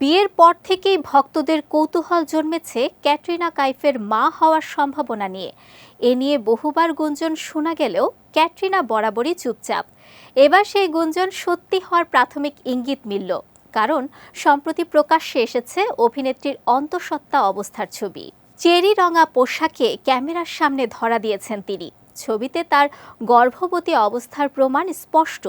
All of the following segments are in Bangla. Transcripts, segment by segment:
বিয়ের পর থেকেই ভক্তদের কৌতূহল জন্মেছে ক্যাটরিনা কাইফের মা হওয়ার সম্ভাবনা নিয়ে। এ নিয়ে বহুবার গুঞ্জন শোনা গেলেও ক্যাটরিনা বরাবরই চুপচাপ। এবার সেই গুঞ্জন সত্যি হওয়ার প্রাথমিক ইঙ্গিত মিলল, কারণ সম্প্রতি প্রকাশ্যে এসেছে অভিনেত্রীর অন্তঃসত্ত্বা অবস্থার ছবি। চেরি রঙা পোশাকে ক্যামেরার সামনে ধরা দিয়েছেন তিনি। ছবিতে তার গর্ভবতী অবস্থার প্রমাণ স্পষ্ট,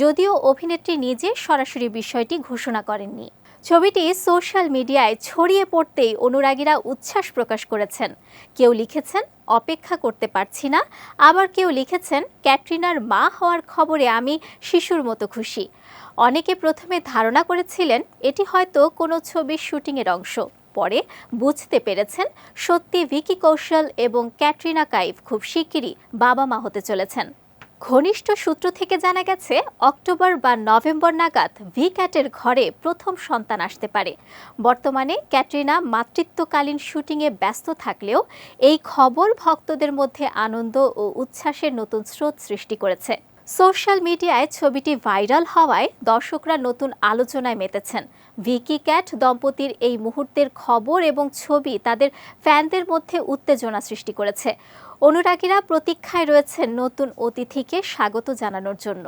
যদিও অভিনেত্রী নিজে সরাসরি বিষয়টি ঘোষণা করেননি। ছবিটি সোশ্যাল মিডিয়ায় ছড়িয়ে পড়তেই অনুরাগীরা উচ্ছ্বাস প্রকাশ করেছেন। কেউ লিখেছেন, অপেক্ষা করতে পারছি না। আবার কেউ লিখেছেন, ক্যাটরিনার মা হওয়ার খবরে আমি শিশুর মতো খুশি। অনেকে প্রথমে ধারণা করেছিলেন, এটি হয়তো কোনো ছবির শুটিংয়ের অংশ। পরে বুঝতে পেরেছেন, সত্যি ভিকি কৌশল এবং ক্যাটরিনা কাইফ খুব শিগগিরই বাবা মা হতে চলেছেন। ঘনিষ্ঠ সূত্র থেকে জানা গেছে, অক্টোবর বা নভেম্বর নাগাদ ভি ক্যাটের ঘরে প্রথম সন্তান আসতে পারে। বর্তমানে ক্যাটরিনা মাতৃত্বকালীন শুটিংয়ে ব্যস্ত থাকলেও এই খবর ভক্তদের মধ্যে আনন্দ ও উচ্ছ্বাসের নতুন স্রোত সৃষ্টি করেছে। সোশ্যাল মিডিয়ায় ছবিটি ভাইরাল হওয়ায় দর্শকরা নতুন আলোচনায় মেতেছেন। ভিকি ক্যাট দম্পতির এই মুহূর্তের খবর এবং ছবি তাদের ফ্যানদের মধ্যে উত্তেজনা সৃষ্টি করেছে। অনুরাগীরা প্রতীক্ষায় রয়েছেন নতুন অতিথিকে স্বাগত জানানোর জন্য।